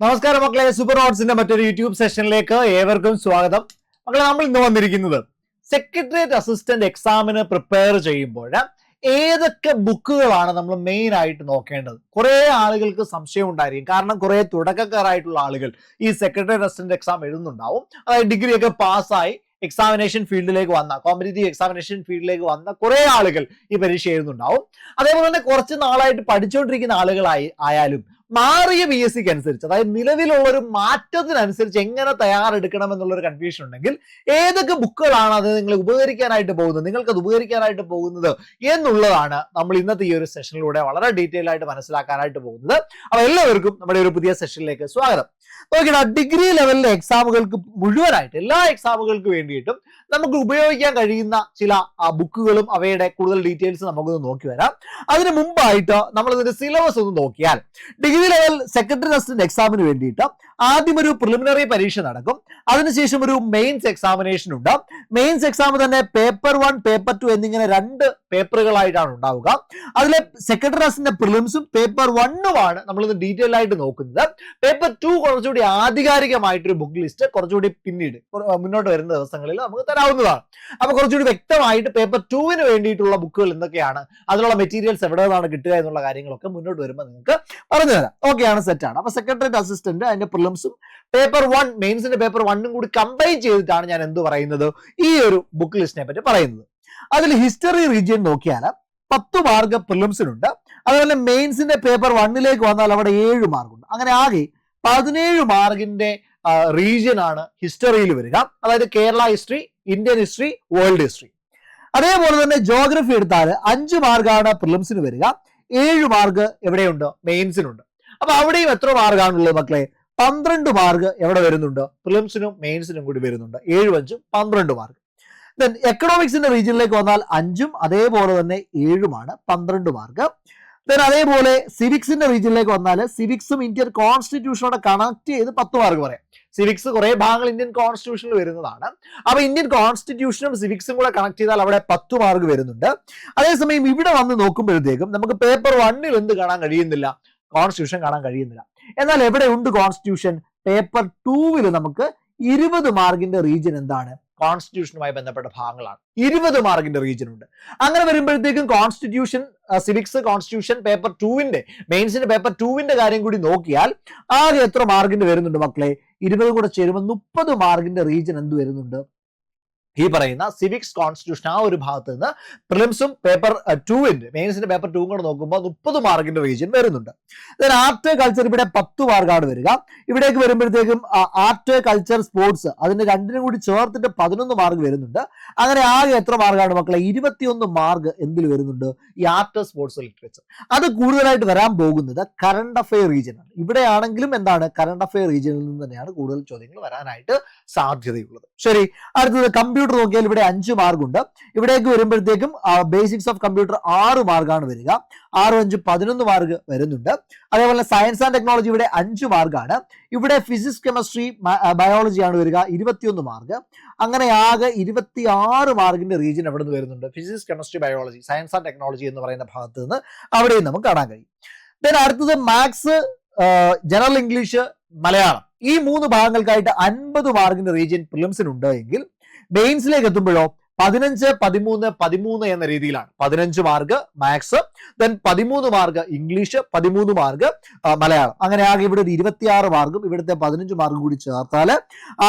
നമസ്കാരം മക്കളെ സൂപ്പർ നോട്ട്സിന്റെ മറ്റൊരു യൂട്യൂബ് സെഷനിലേക്ക് ഏവർക്കും സ്വാഗതം. മക്കളെ നമ്മൾ ഇന്ന് വന്നിരിക്കുന്നത് സെക്രട്ടേറിയറ്റ് അസിസ്റ്റന്റ് എക്സാമിന് പ്രിപ്പയർ ചെയ്യുമ്പോൾ ഏതൊക്കെ ബുക്കുകളാണ് നമ്മൾ മെയിൻ ആയിട്ട് നോക്കേണ്ടത്? കുറെ ആളുകൾക്ക് സംശയം ഉണ്ടായിരിക്കും. കാരണം കുറെ തുടക്കക്കാരായിട്ടുള്ള ആളുകൾ ഈ സെക്രട്ടേറിയറ്റ് അസിസ്റ്റന്റ് എക്സാം എഴുതുന്നുണ്ടാവും. അതായത് ഡിഗ്രി ഒക്കെ പാസ്സായി എക്സാമിനേഷൻ ഫീൽഡിലേക്ക് വന്ന കോമ്പറ്റേറ്റീവ് എക്സാമിനേഷൻ ഫീൽഡിലേക്ക് വന്ന കുറെ ആളുകൾ ഈ പരീക്ഷ എഴുതുന്നുണ്ടാവും. അതേപോലെ തന്നെ കുറച്ച് നാളായിട്ട് പഠിച്ചുകൊണ്ടിരിക്കുന്ന ആളുകളായി ആയാലും മാറിയ പി എസ് സിക്ക് അനുസരിച്ച് അതായത് നിലവിലുള്ള ഒരു മാറ്റത്തിനനുസരിച്ച് എങ്ങനെ തയ്യാറെടുക്കണം എന്നുള്ളൊരു കൺഫ്യൂഷൻ ഉണ്ടെങ്കിൽ ഏതൊക്കെ ബുക്കുകളാണ് അത് നിങ്ങളെ ഉപകരിക്കാനായിട്ട് പോകുന്നത് നിങ്ങൾക്ക് അത് ഉപകരിക്കാനായിട്ട് പോകുന്നത് എന്നുള്ളതാണ് നമ്മൾ ഇന്നത്തെ ഈ ഒരു സെഷനിലൂടെ വളരെ ഡീറ്റെയിൽ ആയിട്ട് മനസ്സിലാക്കാനായിട്ട് പോകുന്നത്. അപ്പൊ എല്ലാവർക്കും നമ്മുടെ ഒരു പുതിയ സെഷനിലേക്ക് സ്വാഗതം. നോക്കിയാ ഡിഗ്രി ലെവലിലെ എക്സാമുകൾക്ക് മുഴുവനായിട്ട് എല്ലാ എക്സാമുകൾക്ക് വേണ്ടിയിട്ടും നമുക്ക് ഉപയോഗിക്കാൻ കഴിയുന്ന ചില ബുക്കുകളും അവയുടെ കൂടുതൽ ഡീറ്റെയിൽസ് നമുക്കൊന്ന് നോക്കി വരാം. അതിന് മുമ്പായിട്ട് നമ്മൾ ഇതിന്റെ സിലബസ് ഒന്ന് നോക്കിയാൽ ഡിഗ്രി ലെവൽ സെക്കൻഡറി അസിസ്റ്റന്റ് എക്സാമിന് വേണ്ടിയിട്ട് ആദ്യം ഒരു പ്രിലിമിനറി പരീക്ഷ നടക്കും. അതിനുശേഷം ഒരു മെയിൻസ് എക്സാമിനേഷൻ ഉണ്ട്. മെയിൻസ് എക്സാം തന്നെ പേപ്പർ വൺ പേപ്പർ ടു എന്നിങ്ങനെ രണ്ട് പേപ്പറുകളായിട്ടാണ് ഉണ്ടാവുക. അതിലെ സെക്കൻഡറി അസിസ്റ്റന്റ് പ്രിലിംസും പേപ്പർ വണ്ണുമാണ് നമ്മൾ ഇത് ഡീറ്റെയിൽ ആയിട്ട് നോക്കുന്നത്. പേപ്പർ ടു കുറച്ചുകൂടി ആധികാരികമായിട്ടൊരു ബുക്ക് ലിസ്റ്റ് കുറച്ചുകൂടി പിന്നീട് മുന്നോട്ട് വരുന്ന ദിവസങ്ങളിൽ നമുക്ക് തരാവുന്നതാണ്. അപ്പൊ കുറച്ചുകൂടി വ്യക്തമായിട്ട് പേപ്പർ ടുവിന് വേണ്ടിയിട്ടുള്ള ബുക്കുകൾ എന്തൊക്കെയാണ്? അതിനുള്ള മെറ്റീരിയൽസ് എവിടെ നിന്നാണ് കിട്ടുക എന്നുള്ള കാര്യങ്ങളൊക്കെ മുന്നോട്ട് വരുമ്പോൾ നിങ്ങൾക്ക് പറഞ്ഞു തരാം. ഓക്കെയാണ് ആണ് അപ്പൊ സെക്രട്ടറിയേറ്റ് അസിസ്റ്റന്റ് അതിന്റെ പ്രിലിംസും പേപ്പർ വൺ മെയിൻസിന്റെ പേപ്പർ വണ്ണും കൂടി കമ്പൈൻ ചെയ്തിട്ടാണ് ഞാൻ എന്ത് പറയുന്നത്? ഈ ഒരു ബുക്ക് ലിസ്റ്റിനെ പറ്റി പറയുന്നത്. അതിൽ ഹിസ്റ്ററി റീജിയൻ നോക്കിയാൽ പത്ത് മാർക്ക് പ്രിലിംസിനുണ്ട് അതുപോലെ മെയിൻസിന്റെ പേപ്പർ വണ്ണിലേക്ക് വന്നാൽ അവിടെ ഏഴ് മാർക്കുണ്ട് അങ്ങനെ ആകെ പതിനേഴ് മാർക്കിന്റെ റീജിയൻ ആണ് ഹിസ്റ്ററിയിൽ വരിക. അതായത് Kerala history Indian history world history അതേപോലെ തന്നെ ജോഗ്രഫി എടുത്താൽ അഞ്ച് മാർക്കാണ് പ്രിലിംസിന് വരിക. ഏഴ് മാർക്ക് എവിടെയുണ്ട്? മെയിൻസിനുണ്ട് അപ്പൊ അവിടെയും എത്ര മാർഗാണുള്ളത് മക്കളെ? പന്ത്രണ്ട് മാർക്ക് എവിടെ വരുന്നുണ്ട്? പ്രിലിംസിനും മെയിൻസിനും കൂടി വരുന്നുണ്ട്. ഏഴ് അഞ്ചും പന്ത്രണ്ട് മാർക്ക് ദെൻ എക്കണോമിക്സിന്റെ റീജിയനിലേക്ക് വന്നാൽ അഞ്ചും അതേപോലെ തന്നെ ഏഴുമാണ് പന്ത്രണ്ട് മാർക്ക് ദെൻ അതേപോലെ സിവിക്സിന്റെ റീജിയനിലേക്ക് വന്നാൽ സിവിക്സും ഇന്ത്യൻ കോൺസ്റ്റിറ്റ്യൂഷനോട് കണക്ട് ചെയ്ത് പത്ത് മാർക്ക് പറയാം. സിവിക്സ് കുറെ ഭാഗങ്ങൾ ഇന്ത്യൻ കോൺസ്റ്റിറ്റ്യൂഷനിൽ വരുന്നതാണ്. അപ്പൊ ഇന്ത്യൻ കോൺസ്റ്റിറ്റ്യൂഷനും സിവിക്സും കൂടെ കണക്ട് ചെയ്താൽ അവിടെ പത്ത് മാർക്ക് വരുന്നുണ്ട്. അതേസമയം ഇവിടെ വന്ന് നോക്കുമ്പോഴത്തേക്കും നമുക്ക് പേപ്പർ വണ്ണിൽ എന്ത് കാണാൻ കഴിയുന്നില്ല? കോൺസ്റ്റിറ്റ്യൂഷൻ കാണാൻ കഴിയുന്നില്ല. എന്നാൽ എവിടെ ഉണ്ട് കോൺസ്റ്റിറ്റ്യൂഷൻ പേപ്പർ ടൂവിൽ നമുക്ക് ഇരുപത് മാർക്കിന്റെ റീജിയൻ എന്താണ്? കോൺസ്റ്റിറ്റ്യൂഷനുമായി ബന്ധപ്പെട്ട ഭാഗങ്ങളാണ്. ഇരുപത് മാർക്കിന്റെ റീജിയൻ ഉണ്ട്. അങ്ങനെ വരുമ്പോഴത്തേക്കും കോൺസ്റ്റിറ്റ്യൂഷൻ സിവിക്സ് കോൺസ്റ്റിറ്റ്യൂഷൻ പേപ്പർ ടൂവിന്റെ മെയിൻസിന്റെ പേപ്പർ ടൂവിന്റെ കാര്യം കൂടി നോക്കിയാൽ ആകെ എത്ര മാർക്കിന്റെ വരുന്നുണ്ട് മക്കളെ? ഇരുപതും കൂടെ ചേരുമ്പോൾ മുപ്പത് മാർക്കിന്റെ റീജിയൻ എന്ത് വരുന്നുണ്ട്? ഈ പറയുന്ന സിവിക്സ് കോൺസ്റ്റിറ്റ്യൂഷൻ ആ ഒരു ഭാഗത്ത് നിന്ന് പ്രിലിംസും പേപ്പർ ടൂവിന്റെ മെയിൻസിന്റെ പേപ്പർ ടൂ കൂടെ നോക്കുമ്പോൾ മുപ്പത് മാർക്കിന്റെ റീജിയൻ വരുന്നുണ്ട്. ആർട്ട് കൾച്ചർ ഇവിടെ പത്ത് മാർക്കാണ് വരിക. ഇവിടേക്ക് വരുമ്പോഴത്തേക്കും ആർട്ട് കൾച്ചർ സ്പോർട്സ് അതിന്റെ രണ്ടിനും കൂടി ചേർത്തിട്ട് പതിനൊന്ന് മാർക്ക് വരുന്നുണ്ട്. അങ്ങനെ ആകെ എത്ര മാർക്കാണ് മക്കളെ? ഇരുപത്തിയൊന്ന് മാർക്ക് എന്തിൽ വരുന്നുണ്ട്? ഈ ആർട്ട് സ്പോർട്സ് ലിറ്ററേച്ചർ അത് കൂടുതലായിട്ട് വരാൻ പോകുന്നത് കറണ്ട് അഫയർ റീജിയൻ ഇവിടെയാണെങ്കിലും എന്താണ് കറണ്ട് അഫെയർ റീജിയനിൽ നിന്ന് തന്നെയാണ് കൂടുതൽ ചോദ്യങ്ങൾ വരാനായിട്ട് സാധ്യതയുള്ളത്. ശരി അടുത്തത് കമ്പ്യൂട്ടർ നോക്കിയാൽ ഇവിടെ അഞ്ച് മാർക്കുണ്ട് ഇവിടേക്ക് വരുമ്പോഴത്തേക്കും ബേസിക്സ് ഓഫ് കമ്പ്യൂട്ടർ ആറ് മാർക്കാണ് വരിക. ആറ് അഞ്ച് പതിനൊന്ന് മാർഗ് വരുന്നുണ്ട്. അതേപോലെ സയൻസ് ആൻഡ് ടെക്നോളജി ഇവിടെ അഞ്ച് മാർക്കാണ് ഇവിടെ ഫിസിക്സ് കെമിസ്ട്രി ബയോളജി ആണ് വരിക ഇരുപത്തിയൊന്ന് മാർഗ് അങ്ങനെ ആകെ ഇരുപത്തി ആറ് മാർക്കിന്റെ റീജിയൻ എവിടെ നിന്ന് വരുന്നുണ്ട്? Physics chemistry biology science and technology എന്ന് പറയുന്ന ഭാഗത്ത് നിന്ന് അവിടെയും നമുക്ക് കാണാൻ കഴിയും. ദെൻ അടുത്തത് മാത്സ് ജനറൽ ഇംഗ്ലീഷ് മലയാളം. ഈ മൂന്ന് ഭാഗങ്ങൾക്കായിട്ട് അൻപത് മാർക്കിന്റെ റീജിയൻ പ്രിലിംസിനുണ്ട് എങ്കിൽ മെയിൻസിലേക്ക് എത്തുമ്പോഴോ പതിനഞ്ച് പതിമൂന്ന് പതിമൂന്ന് എന്ന രീതിയിലാണ്. പതിനഞ്ച് മാർക്ക് മാത്സ് ദെൻ പതിമൂന്ന് മാർക്ക് ഇംഗ്ലീഷ് പതിമൂന്ന് മാർക്ക് മലയാളം. അങ്ങനെ ആകെ ഇവിടെ ഒരു ഇരുപത്തിയാറ് മാർക്കും ഇവിടുത്തെ പതിനഞ്ച് മാർക്കും കൂടി ചേർത്താൽ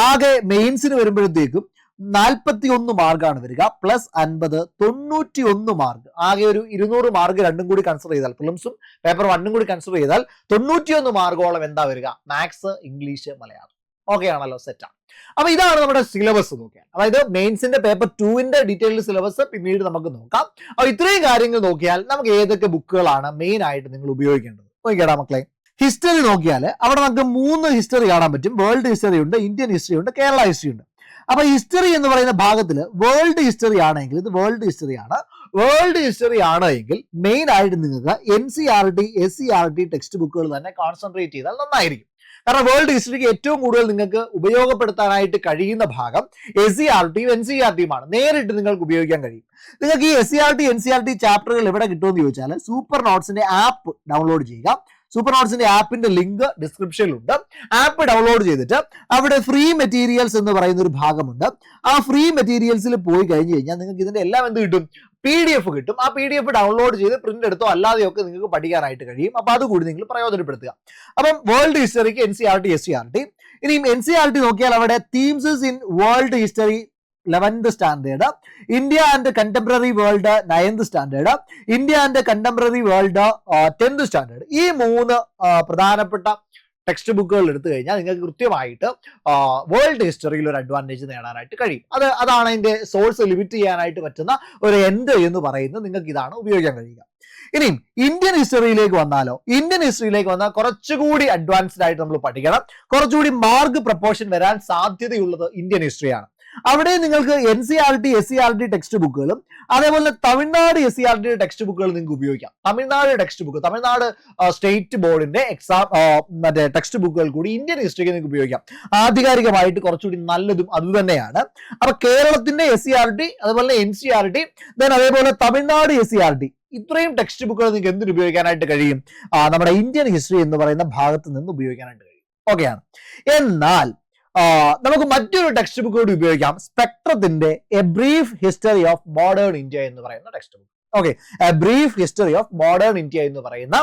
ആകെ മെയിൻസിന് വരുമ്പോഴത്തേക്കും നാൽപ്പത്തി ഒന്ന് മാർക്കാണ് വരിക. പ്ലസ് അൻപത് തൊണ്ണൂറ്റി ഒന്ന് മാർക്ക്. ആകെ ഒരു ഇരുന്നൂറ് മാർക്ക് രണ്ടും കൂടി കൺസിഡർ ചെയ്താൽ പ്രിലിംസും പേപ്പർ വണ്ണും കൂടി കൺസിഡർ ചെയ്താൽ തൊണ്ണൂറ്റിയൊന്ന് മാർക്കോളം എന്താ വരിക? Maths English Malayalam. ഓക്കെ ആണല്ലോ സെറ്റാണ് അപ്പൊ ഇതാണ് നമ്മുടെ സിലബസ് നോക്കിയാൽ. അതായത് മെയിൻസിന്റെ പേപ്പർ ടുവിന്റെ ഡീറ്റെയിൽഡ് സിലബസ് പിന്നീട് നമുക്ക് നോക്കാം. അപ്പൊ ഇത്രയും കാര്യങ്ങൾ നോക്കിയാൽ നമുക്ക് ഏതൊക്കെ ബുക്കുകളാണ് മെയിൻ ആയിട്ട് നിങ്ങൾ ഉപയോഗിക്കേണ്ടത്? നോക്കിയാടാ മക്കളെ. ഹിസ്റ്ററി നോക്കിയാൽ അവിടെ നമുക്ക് മൂന്ന് ഹിസ്റ്ററി കാണാൻ പറ്റും. വേൾഡ് ഹിസ്റ്ററി ഉണ്ട് ഇന്ത്യൻ ഹിസ്റ്ററി ഉണ്ട് കേരള ഹിസ്റ്ററി ഉണ്ട്. അപ്പൊ ഹിസ്റ്ററി എന്ന് പറയുന്ന ഭാഗത്തിൽ വേൾഡ് ഹിസ്റ്ററി ആണെങ്കിൽ ഇത് വേൾഡ് ഹിസ്റ്ററി ആണ്. വേൾഡ് ഹിസ്റ്ററി ആണ് എങ്കിൽ മെയിൻ ആയിട്ട് നിങ്ങൾക്ക് N C R T S C R T text ബുക്കുകൾ തന്നെ കോൺസെൻട്രേറ്റ് ചെയ്താൽ നന്നായിരിക്കും. കാരണം വേൾഡ് ഹിസ്റ്ററിക്ക് ഏറ്റവും കൂടുതൽ നിങ്ങൾക്ക് ഉപയോഗപ്പെടുത്താനായിട്ട് കഴിയുന്ന ഭാഗം എസ് സി ആർ ടിയും എൻ സി ആർ ടിയും ആണ്. നേരിട്ട് നിങ്ങൾക്ക് ഉപയോഗിക്കാൻ കഴിയും. നിങ്ങൾക്ക് ഈ S C R T N C R T ചാപ്റ്ററുകൾ എവിടെ കിട്ടുമെന്ന് ചോദിച്ചാൽ സൂപ്പർ നോട്ട്സിന്റെ ആപ്പ് ഡൗൺലോഡ് ചെയ്യുക. സൂപ്പർ നോട്ട്സിന്റെ ആപ്പിന്റെ ലിങ്ക് ഡിസ്ക്രിപ്ഷനിലുണ്ട്. ആപ്പ് ഡൗൺലോഡ് ചെയ്തിട്ട് അവിടെ ഫ്രീ മെറ്റീരിയൽസ് എന്ന് പറയുന്ന ഒരു ഭാഗമുണ്ട്. ആ ഫ്രീ മെറ്റീരിയൽസിൽ പോയി കഴിഞ്ഞ് കഴിഞ്ഞാൽ നിങ്ങൾക്ക് ഇതിന്റെ എല്ലാം എന്ത് കിട്ടും? പി ഡി എഫ് കിട്ടും. ആ പി ഡി എഫ് ഡൗൺലോഡ് ചെയ്ത് പ്രിന്റ് എടുത്തോ അല്ലാതെയോ ഒക്കെ നിങ്ങൾക്ക് പഠിക്കാനായിട്ട് കഴിയും. അപ്പൊ അതുകൂടി നിങ്ങൾ പ്രയോജനപ്പെടുത്തുക. അപ്പം world ഹിസ്റ്ററിക്ക് N C R T S C R T ഇനിയും എൻ സി ആർ ടി നോക്കിയാൽ അവിടെ themes in world history eleventh standard India and contemporary world ninth standard India and contemporary world tenth standard ഈ മൂന്ന് പ്രധാനപ്പെട്ട text ബുക്കുകൾ എടുത്തു കഴിഞ്ഞാൽ നിങ്ങൾക്ക് കൃത്യമായിട്ട് വേൾഡ് ഹിസ്റ്ററിയിൽ ഒരു അഡ്വാന്റേജ് നേടാനായിട്ട് കഴിയും. അത് അതാണ് അതിന്റെ സോഴ്സ് ലിമിറ്റ് ചെയ്യാനായിട്ട് പറ്റുന്ന ഒരു എൻഡ് എന്ന് പറയുന്നത് നിങ്ങൾക്ക് ഇതാണ് ഉപയോഗിക്കാൻ കഴിയുക. ഇനിയും ഇന്ത്യൻ ഹിസ്റ്ററിയിലേക്ക് വന്നാലോ? ഇന്ത്യൻ ഹിസ്റ്ററിയിലേക്ക് വന്നാൽ കുറച്ചുകൂടി അഡ്വാൻസ്ഡ് ആയിട്ട് നമ്മൾ പഠിക്കണം. കുറച്ചുകൂടി മാർക്ക് പ്രപ്പോർഷൻ വരാൻ സാധ്യതയുള്ളത് ഇന്ത്യൻ ഹിസ്റ്ററിയാണ് അവിടെ നിങ്ങൾക്ക് N C R T S C R T text ബുക്കുകളും അതേപോലെ Tamil Nadu S C R T text ബുക്കുകൾ നിങ്ങൾക്ക് ഉപയോഗിക്കാം. Tamil Nadu text book Tamil Nadu state ബോർഡിന്റെ എക്സാം മറ്റേ ടെക്സ്റ്റ് ബുക്കുകൾ കൂടി ഇന്ത്യൻ ഹിസ്റ്ററിക്ക് നിങ്ങൾക്ക് ഉപയോഗിക്കാം. ആധികാരികമായിട്ട് കുറച്ചുകൂടി നല്ലതും അത് തന്നെയാണ്. അപ്പൊ കേരളത്തിന്റെ എസ് സി ആർ ടി അതുപോലെ N C R T then അതേപോലെ Tamil Nadu S C R T ഇത്രയും ടെക്സ്റ്റ് ബുക്കുകൾ നിങ്ങൾക്ക് എന്തിനു ഉപയോഗിക്കാനായിട്ട് കഴിയും? നമ്മുടെ ഇന്ത്യൻ ഹിസ്റ്ററി എന്ന് പറയുന്ന ഭാഗത്ത് നിന്ന് ഉപയോഗിക്കാനായിട്ട് കഴിയും. ഓക്കെയാണ് എന്നാൽ നമുക്ക് മറ്റൊരു ടെക്സ്റ്റ് ബുക്ക് കൂടി ഉപയോഗിക്കാം. സ്പെക്ട്രത്തിന്റെ a brief history of modern India എന്ന് പറയുന്ന text book okay brief history of modern India എന്ന് പറയുന്ന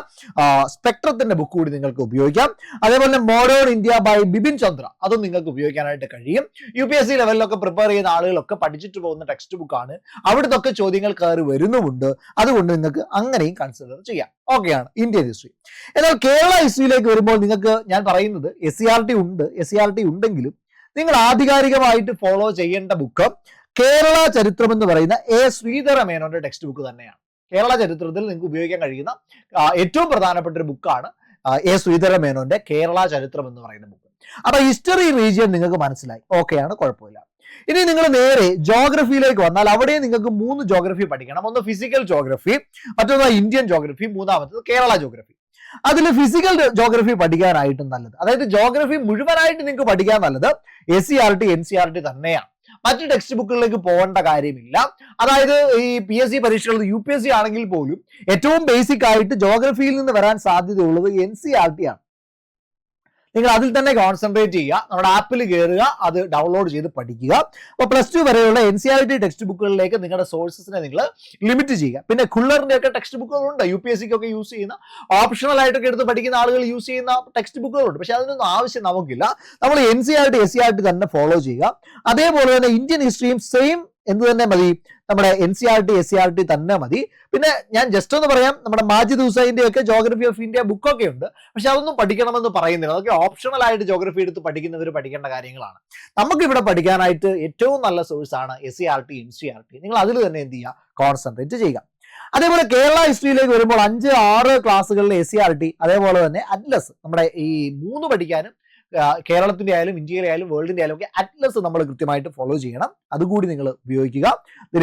സ്പെക്ട്രത്തിന്റെ ബുക്ക് കൂടി നിങ്ങൾക്ക് ഉപയോഗിക്കാം. അതേപോലെ modern India by Bipin Chandra അതും നിങ്ങൾക്ക് ഉപയോഗിക്കാനായിട്ട് കഴിയും. യു പി എസ് സി ലെവലിലൊക്കെ പ്രിപ്പയർ ചെയ്യുന്ന ആളുകളൊക്കെ പഠിച്ചിട്ട് പോകുന്ന ടെക്സ്റ്റ് ബുക്കാണ് അവിടുത്തെ ചോദ്യങ്ങൾ കയറി വരുന്നുമുണ്ട്. അതുകൊണ്ട് നിങ്ങൾക്ക് അങ്ങനെയും കൺസിഡർ ചെയ്യാം. ഓക്കെയാണ് ഇന്ത്യൻ ഹിസ്റ്ററി എന്നാൽ കേരള ഹിസ്റ്ററിയിലേക്ക് വരുമ്പോൾ നിങ്ങൾക്ക് ഞാൻ പറയുന്നത് എസ് സി ആർ ടി ഉണ്ട്. എസ് സി ആർ ടി ഉണ്ടെങ്കിലും നിങ്ങൾ ആധികാരികമായിട്ട് ഫോളോ ചെയ്യേണ്ട ബുക്ക് കേരള ചരിത്രം എന്ന് പറയുന്ന എ ശ്രീധര മേനോന്റെ ടെക്സ്റ്റ് ബുക്ക് തന്നെയാണ്. കേരള ചരിത്രത്തിൽ നിങ്ങൾക്ക് ഉപയോഗിക്കാൻ കഴിയുന്ന ഏറ്റവും പ്രധാനപ്പെട്ട ഒരു ബുക്കാണ് എ ശ്രീധര മേനോന്റെ കേരള ചരിത്രം എന്ന് പറയുന്ന ബുക്ക് അപ്പൊ ഹിസ്റ്ററി റീജിയൻ നിങ്ങൾക്ക് മനസ്സിലായി. ഓക്കെയാണ് കുഴപ്പമില്ല. ഇനി നിങ്ങൾ നേരെ ജോഗ്രഫിയിലേക്ക് വന്നാൽ അവിടെ നിങ്ങൾക്ക് മൂന്ന് ജോഗ്രഫി പഠിക്കണം. ഒന്ന് ഫിസിക്കൽ ജോഗ്രഫി മറ്റൊന്ന് ഇന്ത്യൻ ജോഗ്രഫി മൂന്നാമത്തത് കേരള ജോഗ്രഫി അതിൽ ഫിസിക്കൽ ജോഗ്രഫി പഠിക്കാനായിട്ടും നല്ലത്. അതായത് ജോഗ്രഫി മുഴുവനായിട്ട് നിങ്ങൾക്ക് പഠിക്കാൻ നല്ലത് S C R T N C R T തന്നെയാണ്. മറ്റ് ടെക്സ്റ്റ് ബുക്കുകളിലേക്ക് പോകേണ്ട കാര്യമില്ല. അതായത് ഈ പി എസ് സി പരീക്ഷകൾ യു പി എസ് സി ആണെങ്കിൽ പോലും ഏറ്റവും ബേസിക് ആയിട്ട് ജോഗ്രഫിയിൽ നിന്ന് വരാൻ സാധ്യതയുള്ളത് എൻ സി ആർ ടി ആണ്. നിങ്ങൾ അതിൽ തന്നെ കോൺസെൻട്രേറ്റ് ചെയ്യുക. നമ്മുടെ ആപ്പിൽ കയറുക അത് ഡൗൺലോഡ് ചെയ്ത് പഠിക്കുക. അപ്പോൾ പ്ലസ് ടു വരെയുള്ള N C R T text ബുക്കുകളിലേക്ക് നിങ്ങളുടെ സോഴ്സസിനെ നിങ്ങൾ ലിമിറ്റ് ചെയ്യുക. പിന്നെ ഖുള്ളറിന്റെ ഒക്കെ ടെക്സ്റ്റ് ബുക്കുകളുണ്ട് യു പി എസ് സിക്കൊക്കെ യൂസ് ചെയ്യുന്ന ഓപ്ഷണൽ ആയിട്ടൊക്കെ എടുത്ത് പഠിക്കുന്ന ആളുകൾ യൂസ് ചെയ്യുന്ന ടെക്സ്റ്റ് ബുക്കുകളുണ്ട് പക്ഷേ അതിനൊന്നും ആവശ്യം നമുക്കില്ല. നമ്മൾ N C R T S C R T തന്നെ ഫോളോ ചെയ്യുക. അതേപോലെ തന്നെ ഇന്ത്യൻ ഹിസ്റ്ററിയും സെയിം എന്ത് തന്നെ മതി. നമ്മുടെ N C R T S C R T തന്നെ മതി. പിന്നെ ഞാൻ ജസ്റ്റ് ഒന്ന് പറയാം നമ്മുടെ മാജിദ് ഹുസൈന്റെ ഒക്കെ ജോഗ്രഫി ഓഫ് ഇന്ത്യ ബുക്കൊക്കെ ഉണ്ട്. പക്ഷെ അതൊന്നും പഠിക്കണമെന്ന് പറയുന്നില്ല. അതൊക്കെ ഓപ്ഷണൽ ആയിട്ട് ജോഗ്രഫി എടുത്ത് പഠിക്കുന്നവർ പഠിക്കേണ്ട കാര്യങ്ങളാണ്. നമുക്ക് ഇവിടെ പഠിക്കാനായിട്ട് ഏറ്റവും നല്ല സോഴ്സ് ആണ് S C R T N C R T നിങ്ങൾ അതിൽ തന്നെ എന്ത് ചെയ്യുക? കോൺസെൻട്രേറ്റ് ചെയ്യുക. അതേപോലെ കേരള ഹിസ്റ്ററിയിലേക്ക് വരുമ്പോൾ അഞ്ച് ആറ് ക്ലാസ്സുകളിലെ എസ് സി ആർ ടി അതേപോലെ തന്നെ അറ്റ്ലസ് നമ്മുടെ ഈ മൂന്ന് പഠിക്കാനും കേരളത്തിന്റെ ആയാലും ഇന്ത്യയിലെ ആയാലും വേൾഡിന്റെ ആയാലും ഒക്കെ അറ്റ്ലസ് നമ്മൾ കൃത്യമായിട്ട് ഫോളോ ചെയ്യണം. അതുകൂടി നിങ്ങൾ ഉപയോഗിക്കുക.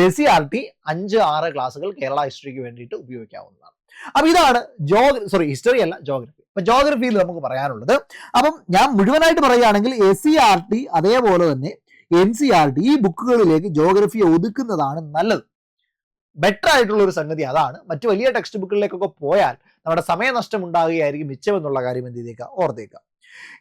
എസ് സി ആർ ടി അഞ്ച് ആറ് ക്ലാസ്സുകൾ കേരള ഹിസ്റ്ററിക്ക് വേണ്ടിയിട്ട് ഉപയോഗിക്കാവുന്നതാണ്. അപ്പൊ ഇതാണ് ജോ സോറി ഹിസ്റ്ററി അല്ല ജോഗ്രഫി അപ്പൊ ജോഗ്രഫിയിൽ നമുക്ക് പറയാനുള്ളത്. അപ്പം ഞാൻ മുഴുവനായിട്ട് പറയുകയാണെങ്കിൽ എസ് സി ആർ ടി അതേപോലെ തന്നെ എൻ സി ആർ ടി ഈ ബുക്കുകളിലേക്ക് ജോഗ്രഫിയെ ഒതുക്കുന്നതാണ് നല്ലത്. ബെറ്റർ ആയിട്ടുള്ള ഒരു സംഗതി അതാണ്. മറ്റു വലിയ ടെക്സ്റ്റ് ബുക്കുകളിലേക്കൊക്കെ പോയാൽ നമ്മുടെ സമയനഷ്ടം ഉണ്ടാകുകയായിരിക്കും മിച്ചമെന്നുള്ള കാര്യം എന്ത് ചെയ്തേക്കുക ഓർത്തേക്കുക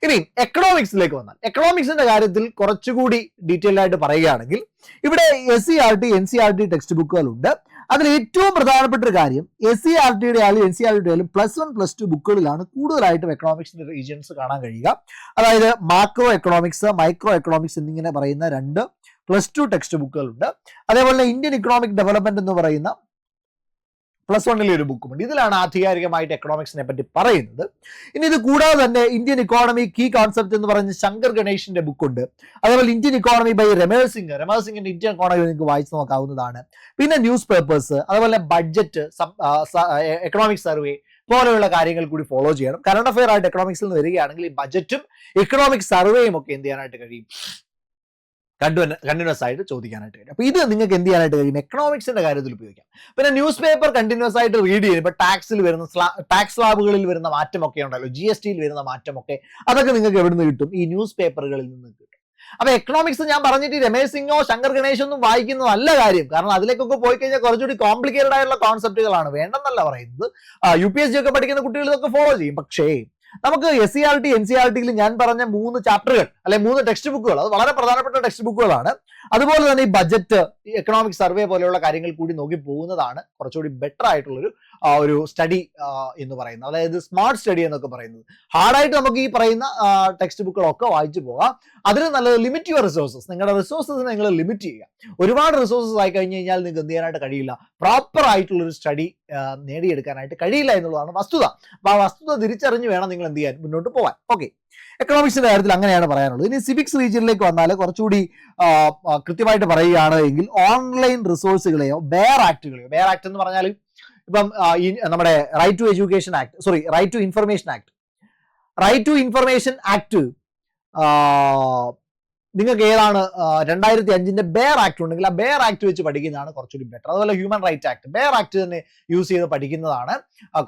ഇനി എക്കണോമിക്സിലേക്ക് വന്നാൽ. എക്കണോമിക്സിന്റെ കാര്യത്തിൽ കുറച്ചുകൂടി ഡീറ്റെയിൽ ആയിട്ട് പറയുകയാണെങ്കിൽ ഇവിടെ S C R T N C R T text ബുക്കുകളുണ്ട് അതിൽ ഏറ്റവും പ്രധാനപ്പെട്ട ഒരു കാര്യം എസ് സി ആർ ടിയുടെ ആയാലും എൻ സി ആർ ടിയുടെ ആയാലും പ്ലസ് വൺ പ്ലസ് ടു ബുക്കുകളിലാണ് കൂടുതലായിട്ടും എക്കണോമിക്സിന്റെ റീജിയൻസ് കാണാൻ കഴിയുക. അതായത് മാക്രോ എക്കണോമിക്സ് മൈക്രോ എക്കണോമിക്സ് എന്നിങ്ങനെ പറയുന്ന രണ്ട് പ്ലസ് ടു ടെക്സ്റ്റ് ബുക്കുകളുണ്ട് അതേപോലെ ഇന്ത്യൻ ഇക്കണോമിക് ഡെവലപ്മെന്റ് എന്ന് പറയുന്ന പ്ലസ് വണ്ണിലെ ഒരു ബുക്കുമുണ്ട് ഇതിലാണ് ആധികാരികമായിട്ട് എക്കണോമിക്സിനെ പറ്റി പറയുന്നത്. ഇനി ഇത് കൂടാതെ തന്നെ ഇന്ത്യൻ ഇക്കോണമി കീ കോൺസെപ്റ്റ് എന്ന് പറയുന്ന ശങ്കർ ഗണേഷിന്റെ ബുക്കുണ്ട്. അതേപോലെ Indian economy by Ramesh Singh Ramesh സിംഗിന്റെ ഇന്ത്യൻ ഇക്കോണമി നിങ്ങൾക്ക് വായിച്ചു നോക്കാവുന്നതാണ്. പിന്നെ ന്യൂസ് പേപ്പേഴ്സ് അതുപോലെ ബഡ്ജറ്റ് എക്കണോമിക് സർവേ പോലെയുള്ള കാര്യങ്ങൾ കൂടി ഫോളോ ചെയ്യണം. കറണ്ട് അഫയർ ആയിട്ട് എക്കണോമിക്സിൽ നിന്ന് വരികയാണെങ്കിൽ ഈ ബജറ്റും ഇക്കണോമിക് സർവേയും ഒക്കെ എന്ത് ചെയ്യാനായിട്ട് കഴിയും? കണ്ടിന്യൂസ് ആയിട്ട് ചോദിക്കാനായിട്ട് കഴിയും. അപ്പൊ ഇത് നിങ്ങൾക്ക് എന്ത് ചെയ്യാനായിട്ട് കഴിയും? എക്കണോമിക്സിന്റെ കാര്യത്തിൽ ഉപയോഗിക്കാം. പിന്നെ ന്യൂസ് പേപ്പർ കണ്ടിന്യൂസ് ആയിട്ട് റീഡ് ചെയ്യും. ഇപ്പൊ ടാക്സിൽ വരുന്ന ടാക്സ് സ്ലാബുകളിൽ വരുന്ന മാറ്റമൊക്കെ ഉണ്ടല്ലോ. ജി എസ് ടിയിൽ വരുന്ന മാറ്റമൊക്കെ. അതൊക്കെ നിങ്ങൾക്ക് എവിടെ നിന്ന് കിട്ടും? ഈ ന്യൂസ് പേപ്പറുകളിൽ നിന്ന് കിട്ടും. അപ്പൊ എക്കണോമിക്സ് ഞാൻ പറഞ്ഞിട്ട് രമേശ് സിംഗോ ശങ്കർ ഗണേഷ് ഒന്നും വായിക്കുന്നതല്ല കാര്യം. കാരണം അതിലേക്കൊക്കെ പോയി കഴിഞ്ഞാൽ കുറച്ചുകൂടി കോംപ്ലിക്കേറ്റഡ് ആയിട്ടുള്ള കോൺസെപ്റ്റുകളാണ് വേണ്ടെന്നല്ല പറയുന്നത്. യു പി എസ് സി ഒക്കെ പഠിക്കുന്ന കുട്ടികൾ ഇതൊക്കെ ഫോളോ ചെയ്യും. പക്ഷേ നമുക്ക് S C R T N C R ടിയിൽ ഞാൻ പറഞ്ഞ മൂന്ന് ചാപ്റ്ററുകൾ അല്ലെ മൂന്ന് ടെക്സ്റ്റ് ബുക്കുകൾ അത് വളരെ പ്രധാനപ്പെട്ട ടെക്സ്റ്റ് ബുക്കുകളാണ് അതുപോലെ തന്നെ ഈ ബജറ്റ് ഈ എക്കണോമിക് സർവേ പോലെയുള്ള കാര്യങ്ങൾ കൂടി നോക്കി പോകുന്നതാണ് കുറച്ചുകൂടി ബെറ്റർ ആയിട്ടുള്ളൊരു ഒരു സ്റ്റഡി എന്ന് പറയുന്നത്. അതായത് സ്മാർട്ട് സ്റ്റഡി എന്നൊക്കെ പറയുന്നത്. ഹാർഡായിട്ട് നമുക്ക് ഈ പറയുന്ന ടെക്സ്റ്റ് ബുക്കുകളൊക്കെ വായിച്ചു പോകാം. അതിന് നല്ലത് ലിമിറ്റ് യുവർ റിസോഴ്സസ് നിങ്ങളുടെ റിസോഴ്സസ് നിങ്ങൾ ലിമിറ്റ് ചെയ്യുക. ഒരുപാട് റിസോഴ്സസ് ആയി കഴിഞ്ഞ് കഴിഞ്ഞാൽ നിങ്ങൾക്ക് എന്ത് ചെയ്യാനായിട്ട് കഴിയില്ല. പ്രോപ്പർ ആയിട്ടുള്ള ഒരു സ്റ്റഡി നേടിയെടുക്കാനായിട്ട് കഴിയില്ല എന്നുള്ളതാണ് വസ്തുത. അപ്പൊ ആ വസ്തുത തിരിച്ചറിഞ്ഞ് വേണം നിങ്ങൾ എന്ത് ചെയ്യാൻ മുന്നോട്ട് പോകാൻ. ഓക്കെ എക്കണോമിക്സിന്റെ കാര്യത്തിൽ അങ്ങനെയാണ് പറയാനുള്ളത്. ഇനി സിവിക്സ് റീജിയനിലേക്ക് വന്നാൽ കുറച്ചുകൂടി കൃത്യമായിട്ട് പറയുകയാണ് എങ്കിൽ ഓൺലൈൻ റിസോഴ്സുകളെയോ ബെയർ ആക്ടുകളെയോ ബെയർ ആക്ട് എന്ന് പറഞ്ഞാൽ ഇപ്പം നമ്മുടെ right to education act sorry right to information act right to information act നിങ്ങൾക്ക് ഏതാണ് രണ്ടായിരത്തി അഞ്ചിന്റെ ബെയർ ആക്ട് ഉണ്ടെങ്കിൽ ആ ബെയർ ആക്ട് വെച്ച് പഠിക്കുന്നതാണ് കുറച്ചുകൂടി ബെറ്റർ അതുപോലെ human right act bare act തന്നെ യൂസ് ചെയ്ത് പഠിക്കുന്നതാണ്.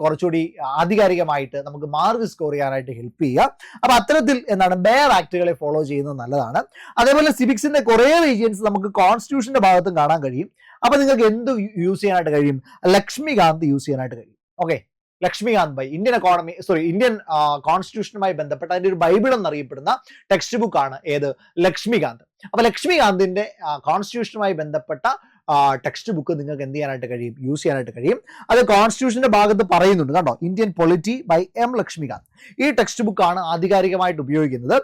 കുറച്ചുകൂടി ആധികാരികമായിട്ട് നമുക്ക് മാർക്ക് സ്കോർ ചെയ്യാനായിട്ട് ഹെൽപ്പ് ചെയ്യുക. അപ്പൊ അത്തരത്തിൽ എന്താണ് ബെയർ ആക്ടുകളെ ഫോളോ ചെയ്യുന്നത് നല്ലതാണ്. അതേപോലെ സിവിക്സിന്റെ കുറേ റീജിയൻസ് നമുക്ക് കോൺസ്റ്റിറ്റ്യൂഷന്റെ ഭാഗത്തും കാണാൻ കഴിയും. അപ്പൊ നിങ്ങൾക്ക് എന്ത് യൂസ് ചെയ്യാനായിട്ട് കഴിയും? ലക്ഷ്മികാന്ത് യൂസ് ചെയ്യാനായിട്ട് കഴിയും. Okay Laxmikanth by. Indian economy sorry Indian കോൺസ്റ്റിറ്റ്യൂഷനുമായി ബന്ധപ്പെട്ട അതിന്റെ ഒരു ബൈബിൾ എന്നറിയപ്പെടുന്ന ടെക്സ്റ്റ് ബുക്കാണ് ഏത്? ലക്ഷ്മികാന്ത്. അപ്പൊ ലക്ഷ്മികാന്തിന്റെ കോൺസ്റ്റിറ്റ്യൂഷനുമായി ബന്ധപ്പെട്ട ടെക്സ്റ്റ് ബുക്ക് നിങ്ങൾക്ക് എന്ത് ചെയ്യാനായിട്ട് കഴിയും? യൂസ് ചെയ്യാനായിട്ട് കഴിയും. അത് കോൺസ്റ്റിറ്റ്യൂഷന്റെ ഭാഗത്ത് പറയുന്നുണ്ട് കണ്ടോ? Indian polity by M Laxmikanth ഈ ടെക്സ്റ്റ് ബുക്കാണ് ആധികാരികമായിട്ട് ഉപയോഗിക്കുന്നത്.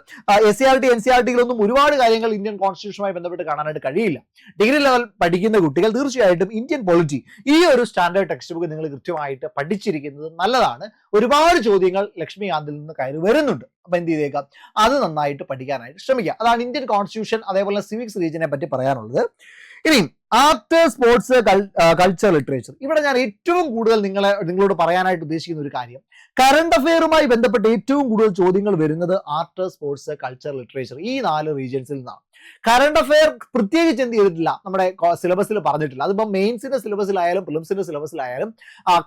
S C R T N C R ടിയിലൊന്നും ഒരുപാട് കാര്യങ്ങൾ ഇന്ത്യൻ കോൺസ്റ്റിറ്റ്യൂഷനുമായി ബന്ധപ്പെട്ട് കാണാനായിട്ട് കഴിയില്ല. ഡിഗ്രി ലെവൽ പഠിക്കുന്ന കുട്ടികൾ തീർച്ചയായിട്ടും ഇന്ത്യൻ പൊളിറ്റി ഈ ഒരു സ്റ്റാൻഡേർഡ് ടെക്സ്റ്റ് ബുക്ക് നിങ്ങൾ കൃത്യമായിട്ട് പഠിച്ചിരിക്കുന്നത് നല്ലതാണ്. ഒരുപാട് ചോദ്യങ്ങൾ ലക്ഷ്മികാന്തിൽ നിന്ന് കയറി വരുന്നുണ്ട്. അപ്പൊ എന്ത് ചെയ്തേക്കാം? അത് നന്നായിട്ട് പഠിക്കാനായിട്ട് ശ്രമിക്കുക അതാണ് ഇന്ത്യൻ കോൺസ്റ്റിറ്റ്യൂഷൻ അതേപോലെ സിവിക്സ് റീജിയനെ പറ്റി പറയാനുള്ളത്. ഇനി ആർട്ട് സ്പോർട്സ് കൾച്ചർ ലിറ്ററേച്ചർ ഇവിടെ ഞാൻ ഏറ്റവും കൂടുതൽ നിങ്ങളെ നിങ്ങളോട് പറയാനായിട്ട് ഉദ്ദേശിക്കുന്ന ഒരു കാര്യം. കറണ്ട് അഫെയറുമായി ബന്ധപ്പെട്ട് ഏറ്റവും കൂടുതൽ ചോദ്യങ്ങൾ വരുന്നത് ആർട്ട് സ്പോർട്സ് കൾച്ചർ ലിറ്ററേച്ചർ ഈ നാല് റീജിയൻസിൽ നിന്നാണ്. കറണ്ട് അഫെയർ പ്രത്യേകിച്ച് എന്ത് ചെയ്തിട്ടില്ല? നമ്മുടെ സിലബസിൽ പറഞ്ഞിട്ടില്ല. അതിപ്പോ മെയിൻസിന്റെ സിലബസിലായാലും പ്രിലിംസിന്റെ സിലബസിലായാലും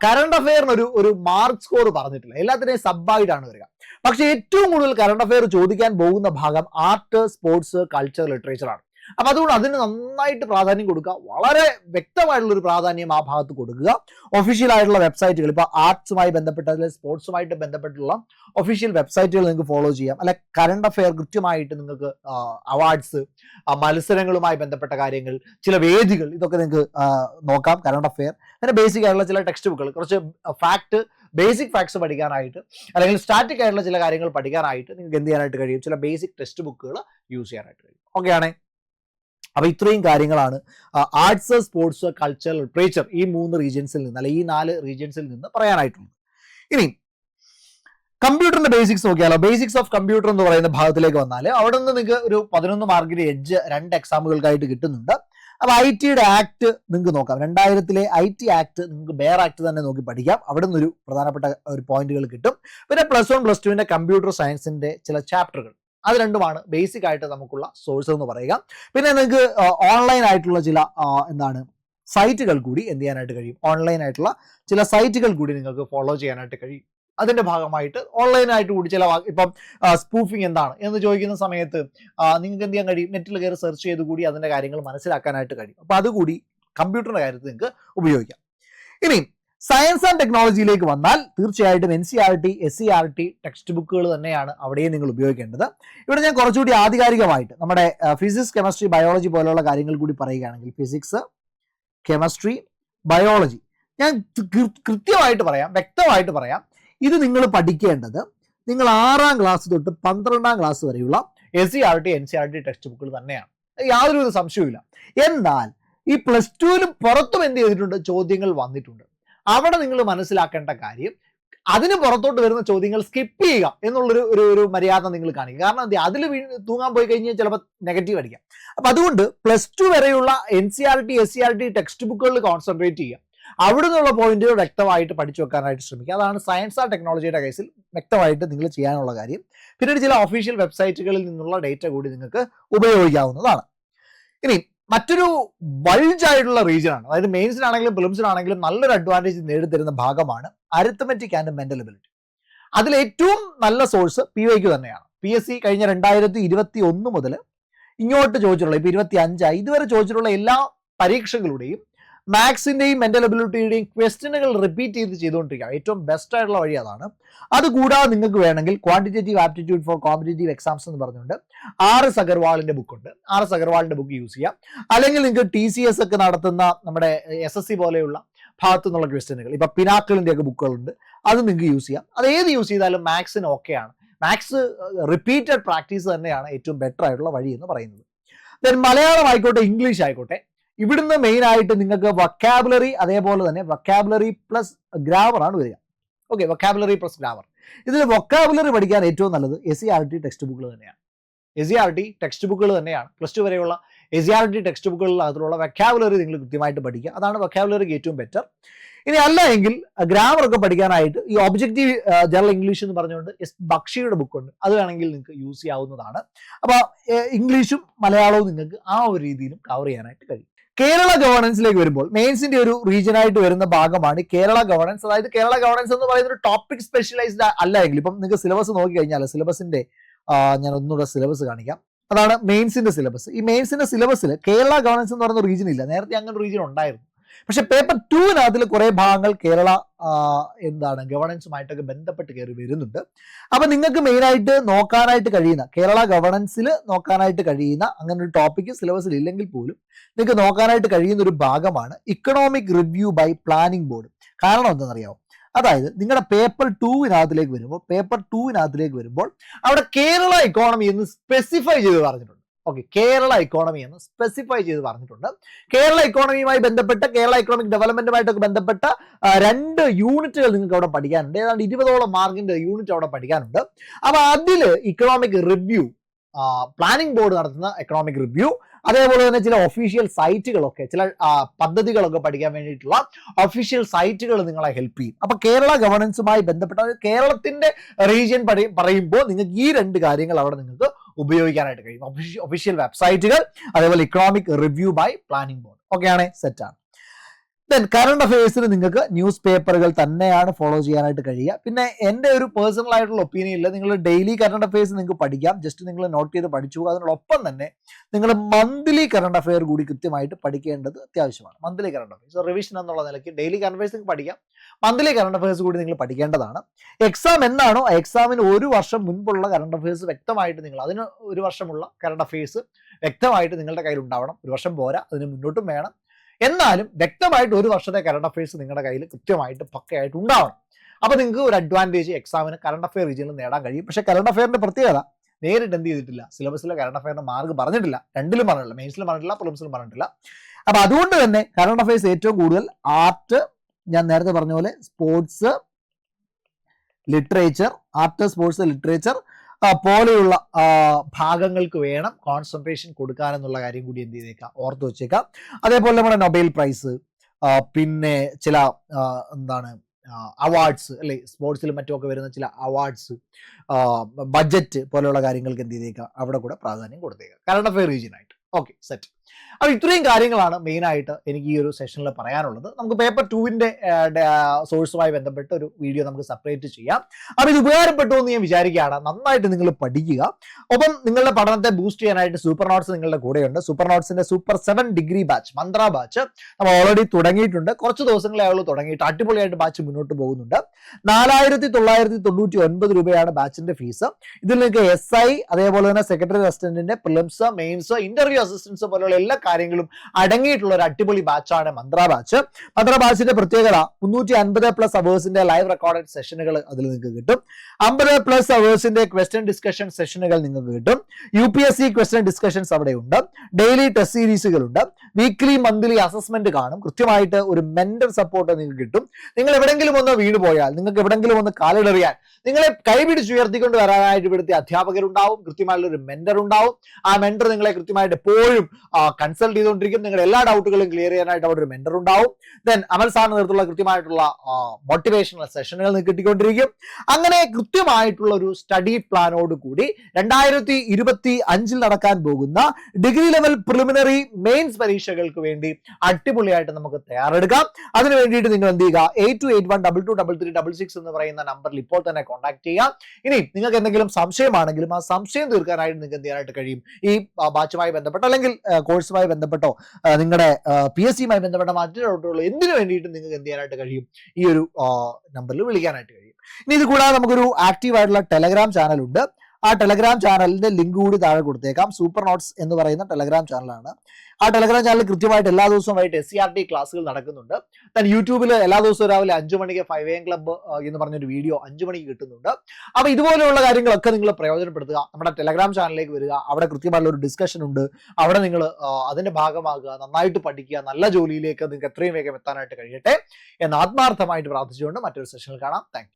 കറണ്ട് അഫെയറിന് ഒരു ഒരു മാർക്ക് സ്കോർ പറഞ്ഞിട്ടില്ല. എല്ലാത്തിനെയും സബായിട്ടാണ് വരിക. പക്ഷേ ഏറ്റവും കൂടുതൽ കറണ്ട് അഫെയർ ചോദിക്കാൻ പോകുന്ന ഭാഗം ആർട്ട് സ്പോർട്സ് കൾച്ചർ ലിറ്ററേച്ചർ ആണ്. അപ്പൊ അതുകൊണ്ട് അതിന് നന്നായിട്ട് പ്രാധാന്യം കൊടുക്കുക. വളരെ വ്യക്തമായിട്ടുള്ള ഒരു പ്രാധാന്യം ആ ഭാഗത്ത് കൊടുക്കുക. ഒഫീഷ്യൽ ആയിട്ടുള്ള വെബ്സൈറ്റുകൾ ഇപ്പൊ ആർട്സുമായി ബന്ധപ്പെട്ട അല്ലെങ്കിൽ സ്പോർട്സുമായിട്ട് ബന്ധപ്പെട്ടുള്ള ഒഫീഷ്യൽ വെബ്സൈറ്റുകൾ നിങ്ങൾക്ക് ഫോളോ ചെയ്യാം. അല്ലെ കറണ്ട് അഫെയർ കൃത്യമായിട്ട് നിങ്ങൾക്ക് അവാർഡ്സ് മത്സരങ്ങളുമായി ബന്ധപ്പെട്ട കാര്യങ്ങൾ ചില വേദികൾ ഇതൊക്കെ നിങ്ങൾക്ക് നോക്കാം കറണ്ട് അഫെയർ അങ്ങനെ ബേസിക് ആയിട്ടുള്ള ചില ടെക്സ്റ്റ് ബുക്കുകൾ കുറച്ച് ഫാക്ട് ബേസിക് ഫാക്ട്സ് പഠിക്കാനായിട്ട് അല്ലെങ്കിൽ സ്റ്റാറ്റിക് ആയിട്ടുള്ള ചില കാര്യങ്ങൾ പഠിക്കാനായിട്ട് നിങ്ങൾക്ക് എന്ത് ചെയ്യാനായിട്ട് കഴിയും? ചില ബേസിക് ടെക്സ്റ്റ് ബുക്കുകൾ യൂസ് ചെയ്യാനായിട്ട് കഴിയും. ഓക്കെ ആണേ? അപ്പൊ ഇത്രയും കാര്യങ്ങളാണ് ആർട്സ് സ്പോർട്സ് കൾച്ചർ ലിറ്ററേച്ചർ ഈ മൂന്ന് റീജിയൻസിൽ നിന്ന് അല്ലെ ഈ നാല് റീജിയൻസിൽ നിന്ന് പറയാനായിട്ടുള്ളത് ഇനി കമ്പ്യൂട്ടറിന്റെ ബേസിക്സ് നോക്കിയാലോ ബേസിക്സ് ഓഫ് കമ്പ്യൂട്ടർ എന്ന് പറയുന്ന ഭാഗത്തിലേക്ക് വന്നാൽ അവിടെ നിന്ന് നിങ്ങൾക്ക് ഒരു പതിനൊന്ന് മാർക്കിന്റെ എഡ്ജ് രണ്ട് എക്സാമുകൾക്കായിട്ട് കിട്ടുന്നുണ്ട്. അപ്പൊ ഐ ടിയുടെ ആക്ട് നിങ്ങൾക്ക് നോക്കാം. രണ്ടായിരത്തിലെ ഐ ടി ആക്ട് നിങ്ങൾക്ക് ബെയർ ആക്ട് തന്നെ നോക്കി പഠിക്കാം. അവിടെ നിന്നൊരു പ്രധാനപ്പെട്ട ഒരു പോയിന്റുകൾ കിട്ടും. പിന്നെ പ്ലസ് വൺ പ്ലസ് ടുവിന്റെ കമ്പ്യൂട്ടർ സയൻസിന്റെ ചില ചാപ്റ്ററുകൾ അത് രണ്ടുമാണ് ബേസിക് ആയിട്ട് നമുക്കുള്ള സോഴ്സ് എന്ന് പറയുക. പിന്നെ നിങ്ങൾക്ക് ഓൺലൈൻ ആയിട്ടുള്ള ചില എന്താണ് സൈറ്റുകൾ കൂടി എന്ത് ചെയ്യാനായിട്ട് കഴിയും? ഓൺലൈൻ ആയിട്ടുള്ള ചില സൈറ്റുകൾ കൂടി നിങ്ങൾക്ക് ഫോളോ ചെയ്യാനായിട്ട് കഴിയും. അതിന്റെ ഭാഗമായിട്ട് ഓൺലൈനായിട്ട് കൂടി ചില ഇപ്പം സ്പൂഫിംഗ് എന്താണ്? എന്ന് ചോദിക്കുന്ന സമയത്ത് നിങ്ങൾക്ക് എന്ത് ചെയ്യാൻ കഴിയും? നെറ്റിൽ കയറി സെർച്ച് ചെയ്ത് കൂടി അതിന്റെ കാര്യങ്ങൾ മനസ്സിലാക്കാനായിട്ട് കഴിയും. അപ്പൊ അതുകൂടി കമ്പ്യൂട്ടറിന്റെ കാര്യത്തിൽ നിങ്ങൾക്ക് ഉപയോഗിക്കാം. ഇനി സയൻസ് ആൻഡ് ടെക്നോളജിയിലേക്ക് വന്നാൽ തീർച്ചയായിട്ടും N C R T S C R T text ബുക്കുകൾ തന്നെയാണ് അവിടെയും നിങ്ങൾ ഉപയോഗിക്കേണ്ടത്. ഇവിടെ ഞാൻ കുറച്ചുകൂടി ആധികാരികമായിട്ട് നമ്മുടെ ഫിസിക്സ് കെമിസ്ട്രി ബയോളജി പോലുള്ള കാര്യങ്ങൾ കൂടി പറയുകയാണെങ്കിൽ ഫിസിക്സ് കെമിസ്ട്രി ബയോളജി ഞാൻ കൃത്യമായിട്ട് പറയാം വ്യക്തമായിട്ട് പറയാം. ഇത് നിങ്ങൾ പഠിക്കേണ്ടത് നിങ്ങൾ ആറാം ക്ലാസ് തൊട്ട് പന്ത്രണ്ടാം ക്ലാസ് വരെയുള്ള S C R T N C R T text ബുക്കുകൾ തന്നെയാണ്. യാതൊരു സംശയവുമില്ല. എന്നാൽ ഈ പ്ലസ് ടുവിലും പുറത്തും എന്ത് ചെയ്തിട്ടുണ്ട്? ചോദ്യങ്ങൾ വന്നിട്ടുണ്ട്. അവിടെ നിങ്ങൾ മനസ്സിലാക്കേണ്ട കാര്യം അതിന് പുറത്തോട്ട് വരുന്ന ചോദ്യങ്ങൾ സ്കിപ്പ് ചെയ്യുക എന്നുള്ളൊരു ഒരു ഒരു മര്യാദ നിങ്ങൾ കാണിക്കുക. കാരണം എന്താ അതിൽ തൂങ്ങാൻ പോയി കഴിഞ്ഞാൽ ചിലപ്പോൾ നെഗറ്റീവ് അടിക്കാം. അപ്പൊ അതുകൊണ്ട് പ്ലസ് ടു വരെയുള്ള N C R T S C R T text ബുക്കുകളിൽ കോൺസെൻട്രേറ്റ് ചെയ്യുക. അവിടെ നിന്നുള്ള പോയിന്റുകൾ വ്യക്തമായിട്ട് പഠിച്ചു വെക്കാനായിട്ട് ശ്രമിക്കുക. അതാണ് സയൻസ് ആൻഡ് ടെക്നോളജിയുടെ കേസിൽ വ്യക്തമായിട്ട് നിങ്ങൾ ചെയ്യാനുള്ള കാര്യം. പിന്നീട് ചില ഒഫീഷ്യൽ വെബ്സൈറ്റുകളിൽ നിന്നുള്ള ഡേറ്റ കൂടി നിങ്ങൾക്ക് ഉപയോഗിക്കാവുന്നതാണ്. ഇനി മറ്റൊരു ബൾജ് ആയിട്ടുള്ള റീജിയൻ ആണ്. അതായത് മെയിൻസിനാണെങ്കിലും പ്രിലിംസിനാണെങ്കിലും നല്ലൊരു അഡ്വാന്റേജ് നേടിത്തരുന്ന ഭാഗമാണ് അരിത്തമെറ്റിക് ആൻഡ് മെന്റൽ എബിലിറ്റി അതിൽ ഏറ്റവും നല്ല സോഴ്സ് പി വൈക്ക് തന്നെയാണ്. പി എസ് സി കഴിഞ്ഞ രണ്ടായിരത്തി ഇരുപത്തി ഒന്ന് മുതൽ ഇങ്ങോട്ട് ചോദിച്ചിട്ടുള്ള ഇപ്പൊ ഇരുപത്തി അഞ്ചായി ഇതുവരെ ചോദിച്ചിട്ടുള്ള എല്ലാ പരീക്ഷകളുടെയും മാത്സിന്റെയും മെന്റൽ അബിലിറ്റിയുടെയും ക്വസ്റ്റ്യനുകൾ റിപ്പീറ്റ് ചെയ്ത് ചെയ്തുകൊണ്ടിരിക്കുക ഏറ്റവും ബെസ്റ്റ് ആയിട്ടുള്ള വഴി അതാണ്. അതുകൂടാതെ നിങ്ങൾക്ക് വേണമെങ്കിൽ quantitative aptitude for competitive exams എന്ന് പറഞ്ഞുകൊണ്ട് ആർ എസ് അഗർവാളിന്റെ ബുക്ക് ഉണ്ട്. ആർ എസ് അഗർവാളിന്റെ ബുക്ക് യൂസ് ചെയ്യാം. അല്ലെങ്കിൽ നിങ്ങൾക്ക് ടി സി എസ് ഒക്കെ നടത്തുന്ന നമ്മുടെ എസ് എസ് സി പോലെയുള്ള ഭാഗത്തു നിന്നുള്ള ക്വസ്റ്റ്യനുകൾ ഇപ്പൊ പിനാക്കളിന്റെ ഒക്കെ ബുക്കുകളുണ്ട് അത് നിങ്ങൾക്ക് യൂസ് ചെയ്യാം. അത് ഏത് യൂസ് ചെയ്താലും മാത്സിന് ഓക്കെയാണ് മാത്സ് റിപ്പീറ്റഡ് പ്രാക്ടീസ് തന്നെയാണ് ഏറ്റവും ബെറ്റർ ആയിട്ടുള്ള വഴി എന്ന് പറയുന്നത്. ദെൻ മലയാളം ആയിക്കോട്ടെ ഇംഗ്ലീഷ് ആയിക്കോട്ടെ ഇവിടുന്ന് മെയിൻ ആയിട്ട് നിങ്ങൾക്ക് വക്കാബുലറി അതേപോലെ തന്നെ വക്കാബുലറി പ്ലസ് ഗ്രാമർ ആണ് വരിക. ഓക്കെ വക്കാബുലറി പ്ലസ് ഗ്രാമർ ഇതിൽ വൊക്കാബുലറി പഠിക്കാൻ ഏറ്റവും നല്ലത് S C R T text ബുക്കുകൾ തന്നെയാണ്. S C R T text ബുക്കുകൾ തന്നെയാണ്. പ്ലസ് ടു വരെയുള്ള S C R T text ബുക്കുകളിൽ അതിലുള്ള വൊക്കാബുലറി നിങ്ങൾ കൃത്യമായിട്ട് പഠിക്കുക. അതാണ് വൊക്കാബുലറിക്ക് ഏറ്റവും ബെറ്റർ ഇനി അല്ല എങ്കിൽ ഗ്രാമർ ഒക്കെ പഠിക്കാനായിട്ട് ഈ ഒബ്ജക്റ്റീവ് ജനറൽ ഇംഗ്ലീഷ് എന്ന് പറഞ്ഞുകൊണ്ട് എസ് ബക്ഷിയുടെ ബുക്കുണ്ട് അത് വേണമെങ്കിൽ നിങ്ങൾക്ക് യൂസ് ചെയ്യാവുന്നതാണ്. അപ്പോൾ ഇംഗ്ലീഷും മലയാളവും നിങ്ങൾക്ക് ആ ഒരു രീതിയിലും കവർ ചെയ്യാനായിട്ട് കഴിയും. കേരള ഗവർണൻസിലേക്ക് വരുമ്പോൾ മെയിൻസിന്റെ ഒരു റീജിയൻ ആയിട്ട് വരുന്ന ഭാഗമാണ് കേരള ഗവർണൻസ് അതായത് കേരള ഗവർണൻസ് എന്ന് പറയുന്ന ഒരു ടോപ്പിക് സ്പെഷ്യലൈസ്ഡ് അല്ല എങ്കിൽ ഇപ്പം നിങ്ങൾക്ക് സിലബസ് നോക്കി കഴിഞ്ഞാൽ സിലബസിന്റെ ഞാൻ ഒന്നുകൂടെ സിലബസ് കാണിക്കാം. അതാണ് മെയിൻസിന്റെ സിലബസ് ഈ മെയിൻസിന്റെ സിലബസിൽ കേരള ഗവർണൻസ് എന്ന് പറയുന്ന റീജിയൻ ഇല്ല. നേരത്തെ അങ്ങനെ റീജിയൻ ഉണ്ടായിരുന്നു. പക്ഷെ പേപ്പർ ടൂവിനകത്തിൽ കുറേ ഭാഗങ്ങൾ കേരള എന്താണ് ഗവർണൻസുമായിട്ടൊക്കെ ബന്ധപ്പെട്ട് കയറി വരുന്നുണ്ട്. അപ്പൊ നിങ്ങൾക്ക് മെയിനായിട്ട് നോക്കാനായിട്ട് കഴിയുന്ന കേരള ഗവർണൻസിൽ നോക്കാനായിട്ട് കഴിയുന്ന അങ്ങനെ ഒരു ടോപ്പിക്ക് സിലബസിൽ ഇല്ലെങ്കിൽ പോലും നിങ്ങൾക്ക് നോക്കാനായിട്ട് കഴിയുന്ന ഒരു ഭാഗമാണ് economic review by planning board കാരണം എന്താണെന്നറിയാമോ അതായത് നിങ്ങളുടെ പേപ്പർ ടൂവിനകത്തിലേക്ക് വരുമ്പോൾ പേപ്പർ ടൂവിനകത്തിലേക്ക് വരുമ്പോൾ അവിടെ കേരള ഇക്കോണമി എന്ന് സ്പെസിഫൈ ചെയ്ത് പറഞ്ഞിട്ടുണ്ട്. ഓക്കെ കേരള ഇക്കോണമി എന്ന് സ്പെസിഫൈ ചെയ്ത് പറഞ്ഞിട്ടുണ്ട്. കേരള ഇക്കോണമിയുമായി ബന്ധപ്പെട്ട കേരള ഇക്കണോമിക് ഡെവലപ്മെന്റുമായിട്ടൊക്കെ ബന്ധപ്പെട്ട രണ്ട് യൂണിറ്റുകൾ നിങ്ങൾക്ക് അവിടെ പഠിക്കാനുണ്ട്. ഏതാണ്ട് ഇരുപതോളം മാർക്കിന്റെ യൂണിറ്റ് അവിടെ പഠിക്കാനുണ്ട്. അപ്പൊ അതിൽ ഇക്കണോമിക് റിവ്യൂ പ്ലാനിംഗ് ബോർഡ് നടത്തുന്ന എക്കണോമിക് റിവ്യൂ അതേപോലെ തന്നെ ചില ഒഫീഷ്യൽ സൈറ്റുകളൊക്കെ ചില പദ്ധതികളൊക്കെ പഠിക്കാൻ വേണ്ടിയിട്ടുള്ള ഒഫീഷ്യൽ സൈറ്റുകൾ നിങ്ങളെ ഹെൽപ്പ് ചെയ്യും. അപ്പൊ കേരള ഗവർണൻസുമായി ബന്ധപ്പെട്ട കേരളത്തിന്റെ റീജിയൻ പറയുമ്പോൾ നിങ്ങൾക്ക് ഈ രണ്ട് കാര്യങ്ങൾ അവിടെ നിങ്ങൾക്ക് ഉപയോഗിക്കാനായിട്ട് കഴിയും. ഒഫീഷ്യൽ വെബ്സൈറ്റുകൾ അതേപോലെ economic review by planning board ഓക്കെയാണ് സെറ്റാണ് ദെൻ കറണ്ട് അഫയേഴ്സിന് നിങ്ങൾക്ക് ന്യൂസ് പേപ്പറുകൾ തന്നെയാണ് ഫോളോ ചെയ്യാനായിട്ട് കഴിയുക. പിന്നെ എന്റെ ഒരു പേഴ്സണൽ ആയിട്ടുള്ള ഒപ്പീനിയനിൽ നിങ്ങൾ ഡെയിലി കറണ്ട് അഫയേഴ്സ് നിങ്ങൾക്ക് പഠിക്കാം. ജസ്റ്റ് നിങ്ങൾ നോട്ട് ചെയ്ത് പഠിച്ചു അതിനോടൊപ്പം തന്നെ നിങ്ങൾ മന്ത്ലി കറണ്ട് അഫയർ കൂടി കൃത്യമായിട്ട് പഠിക്കേണ്ടത് അത്യാവശ്യമാണ്. മന്ത്ലി കറണ്ട് അഫയേഴ്സ് റിവിഷൻ എന്നുള്ള നിലയ്ക്ക് ഡെയിലി കറണ്ട് അഫയേഴ്സ് നിങ്ങൾക്ക് പഠിക്കാം. മന്ത്ലി കറണ്ട് അഫയേഴ്സ് കൂടി നിങ്ങൾ പഠിക്കേണ്ടതാണ്. എക്സാം എന്നാണോ? ആ എക്സാമിന് ഒരു വർഷം മുൻപുള്ള കറണ്ട് അഫയേഴ്സ് വ്യക്തമായിട്ട് നിങ്ങൾ അതിന് ഒരു വർഷമുള്ള കറണ്ട് അഫയേഴ്സ് വ്യക്തമായിട്ട് നിങ്ങളുടെ കയ്യിൽ ഉണ്ടാവണം ഒരു വർഷം പോരാ അതിന് മുന്നോട്ടും വേണം. എന്നാലും വ്യക്തമായിട്ട് ഒരു വർഷത്തെ കറണ്ട് അഫയേഴ്സ് നിങ്ങളുടെ കയ്യിൽ കൃത്യമായിട്ട് പക്കയായിട്ട് ഉണ്ടാവണം. അപ്പൊ നിങ്ങൾക്ക് ഒരു അഡ്വാന്റേജ് എക്സാമിന് കറണ്ട് അഫയർ റീജിയനിൽ നേടാൻ കഴിയും. പക്ഷേ കറണ്ട് അഫയറിന്റെ പ്രത്യേകത നേരിട്ട് എന്ത് ചെയ്തിട്ടില്ല? സിലബസിലെ കറണ്ട് അഫയറിന്റെ മാർക്ക് പറഞ്ഞിട്ടില്ല. രണ്ടിലും പറഞ്ഞില്ല മെയിൻസിലും പറഞ്ഞിട്ടില്ല പ്രിലിംസിലും പറഞ്ഞിട്ടില്ല. അപ്പൊ അതുകൊണ്ട് തന്നെ കറണ്ട് അഫയേഴ്സ് ഏറ്റവും കൂടുതൽ ആർട്ട് ഞാൻ നേരത്തെ പറഞ്ഞ പോലെ sports literature art sports literature പോലെയുള്ള ഭാഗങ്ങൾക്ക് വേണം കോൺസെൻട്രേഷൻ കൊടുക്കാനെന്നുള്ള കാര്യം കൂടി എന്ത് ചെയ്തേക്കാം? ഓർത്ത് വെച്ചേക്കാം. അതേപോലെ നമ്മുടെ നൊബേൽ പ്രൈസ് പിന്നെ ചില എന്താണ് അവാർഡ്സ് അല്ലെ? സ്പോർട്സിലും മറ്റുമൊക്കെ വരുന്ന ചില അവാർഡ്സ് ബഡ്ജറ്റ് പോലെയുള്ള കാര്യങ്ങൾക്ക് എന്ത് ചെയ്തേക്കാം? അവിടെ കൂടെ പ്രാധാന്യം കൊടുത്തേക്കാം. കറണ്ട് അഫയർ റീജിയൻ ആയിട്ട്. ഓക്കെ സെറ്റ് അപ്പോൾ ഇത്രയും കാര്യങ്ങളാണ് മെയിനായിട്ട് എനിക്ക് ഈ ഒരു സെഷനിൽ പറയാനുള്ളത്. നമുക്ക് പേപ്പർ ടൂവിന്റെ സോഴ്സുമായി ബന്ധപ്പെട്ട് ഒരു വീഡിയോ നമുക്ക് സെപ്പറേറ്റ് ചെയ്യാം. അപ്പോൾ ഇത് ഉപകാരപ്പെട്ടു എന്ന് ഞാൻ വിചാരിക്കുകയാണ്. നന്നായിട്ട് നിങ്ങൾ പഠിക്കുക. ഒപ്പം നിങ്ങളുടെ പഠനത്തെ ബൂസ്റ്റ് ചെയ്യാനായിട്ട് സൂപ്പർ നോട്ട്സ് നിങ്ങളുടെ കൂടെയുണ്ട്. Super നോട്ട്സിന്റെ super seven degree batch Mantra batch നമ്മൾ ഓൾറെഡി തുടങ്ങിയിട്ടുണ്ട്. കുറച്ച് ദിവസങ്ങളെ ആയുള്ളൂ തുടങ്ങിയിട്ട് അടിപൊളിയായിട്ട് ബാച്ച് മുന്നോട്ട് പോകുന്നുണ്ട്. നാലായിരത്തി തൊള്ളായിരത്തി തൊണ്ണൂറ്റി ഒൻപത് രൂപയാണ് ബാച്ചിന്റെ ഫീസ് ഇതിൽ നിങ്ങൾക്ക് എസ് ഐ അതേപോലെ തന്നെ സെക്രട്ടറി അസിസ്റ്റന്റിന്റെ പ്രിലിംസ് മെയിൻസ് ഇന്റർവ്യൂ അസിസ്റ്റൻസ് പോലെയുള്ള എല്ലാ കാര്യങ്ങളും അടങ്ങിയിട്ടുള്ള ഒരു അടിപൊളി ബാച്ചാണ് മന്ത്ര ബാച്ച് മന്ത്ര ബാച്ചിന്റെ പ്രത്യേകത മുന്നൂറ്റി അൻപത് പ്ലസ് അവേഴ്സിന്റെ ലൈവ് റെക്കോർഡഡ് സെഷനുകൾ അതിൽ നിങ്ങൾക്ക് കിട്ടും. അമ്പത് പ്ലസ് അവേഴ്സിന്റെ ക്വസ്റ്റ്യൻ ഡിസ്കഷൻ സെഷനുകൾ നിങ്ങൾക്ക് കിട്ടും. U P S C question discussions അവിടെ ഉണ്ട് ഡെയിലി ടെസ്റ്റ് സീരീസുകൾ ഉണ്ട് വീക്ക്ലി മന്ത്ലി അസസ്മെന്റ് കാണും. കൃത്യമായിട്ട് ഒരു മെന്റൽ സപ്പോർട്ട് നിങ്ങൾക്ക് കിട്ടും. നിങ്ങൾ എവിടെങ്കിലും ഒന്ന് വീണ് പോയാൽ നിങ്ങൾക്ക് എവിടെങ്കിലും ഒന്ന് കാലിടറിയാൽ നിങ്ങളെ കൈപിടിച്ചുയർത്തിക്കൊണ്ട് വരാനായിട്ട് ഇവിടുത്തെ അധ്യാപകരുണ്ടാവും. കൃത്യമായിട്ടുള്ള ഒരു മെന്റർ ഉണ്ടാവും. ആ മെന്റർ നിങ്ങളെ കൃത്യമായിട്ട് എപ്പോഴും കൺസൾട്ട് ചെയ്തുകൊണ്ടിരിക്കും. നിങ്ങളുടെ എല്ലാ ഡൗട്ടുകളും ക്ലിയർ ചെയ്യാനായിട്ട് അവിടെ ഒരു മെന്റർ ഉണ്ടാവും. ദെൻ അമൽ സാറിന് നേതൃത്വമുള്ള കൃത്യമായിട്ടുള്ള മോട്ടിവേഷണൽ സെഷനുകൾ നിങ്ങൾക്ക് കിട്ടിക്കൊണ്ടിരിക്കും. അങ്ങനെ കൃത്യമായിട്ടുള്ള ഒരു സ്റ്റഡി പ്ലാനോട് കൂടി രണ്ടായിരത്തി ഇരുപത്തി അഞ്ചിൽ നടക്കാൻ പോകുന്ന ഡിഗ്രി ലെവൽ പ്രിലിമിനറി മെയിൻസ് പരീക്ഷകൾക്ക് വേണ്ടി അടിപൊളിയായിട്ട് നമുക്ക് തയ്യാറെടുക്കാം. അതിനു വേണ്ടിയിട്ട് നിങ്ങൾ എന്ത് ചെയ്യുക? Eight two eight one double two double three double six എന്ന് പറയുന്ന നമ്പറിൽ ഇപ്പോൾ തന്നെ കോൺടാക്ട് ചെയ്യാം ഇനി നിങ്ങൾക്ക് എന്തെങ്കിലും സംശയമാണെങ്കിലും ആ സംശയം തീർക്കാനായിട്ട് നിങ്ങൾക്ക് എന്ത് ചെയ്യാനായിട്ട് കഴിയും? ഈ ബാച്ചുമായി ബന്ധപ്പെട്ട് അല്ലെങ്കിൽ കോഴ്സുമായി ബന്ധപ്പെട്ടോ നിങ്ങളുടെ പി എസ് സിയുമായി ബന്ധപ്പെട്ട മറ്റു ഡൗട്ടുകളോ എന്തിനു വേണ്ടിയിട്ടും നിങ്ങൾക്ക് എന്ത് ചെയ്യാനായിട്ട് കഴിയും? ഈ ഒരു നമ്പറിൽ വിളിക്കാനായിട്ട് കഴിയും. ഇനി ഇത് കൂടാതെ നമുക്കൊരു ആക്റ്റീവ് ആയിട്ടുള്ള ടെലഗ്രാം ചാനൽ ഉണ്ട്. ആ ടെലഗ്രാം ചാനലിന്റെ ലിങ്ക് കൂടി താഴെ കൊടുത്തേക്കാം. സൂപ്പർ നോട്ട്സ് എന്ന് പറയുന്ന ടെലഗ്രാം ചാനലാണ് ആ ടെലഗ്രാം ചാനൽ കൃത്യമായിട്ട് എല്ലാ ദിവസവും വൈകിട്ട് എസ് സി ആർ ടി ക്ലാസ്സുകൾ നടക്കുന്നുണ്ട്. then യൂട്യൂബിൽ എല്ലാ ദിവസവും രാവിലെ അഞ്ചു മണിക്ക് ഫൈവ് എം ക്ലബ്ബ് എന്ന് പറഞ്ഞൊരു വീഡിയോ അഞ്ചു മണിക്ക് കിട്ടുന്നുണ്ട്. അപ്പൊ ഇതുപോലെയുള്ള കാര്യങ്ങളൊക്കെ നിങ്ങൾ പ്രയോജനപ്പെടുത്തുക. നമ്മുടെ ടെലഗ്രാം ചാനലിലേക്ക് വരിക. അവിടെ കൃത്യമായിട്ടുള്ള ഒരു ഡിസ്കഷൻ ഉണ്ട്. അവിടെ നിങ്ങൾ അതിന്റെ ഭാഗമാകുക. നന്നായിട്ട് പഠിക്കുക. നല്ല ജോലിയിലേക്ക് നിങ്ങൾക്ക് എത്രയും വേഗം എത്താനായിട്ട് കഴിയട്ടെ എന്ന് ആത്മാർത്ഥമായിട്ട് പ്രാർത്ഥിച്ചുകൊണ്ട് മറ്റൊരു സെഷനിൽ കാണാം. താങ്ക്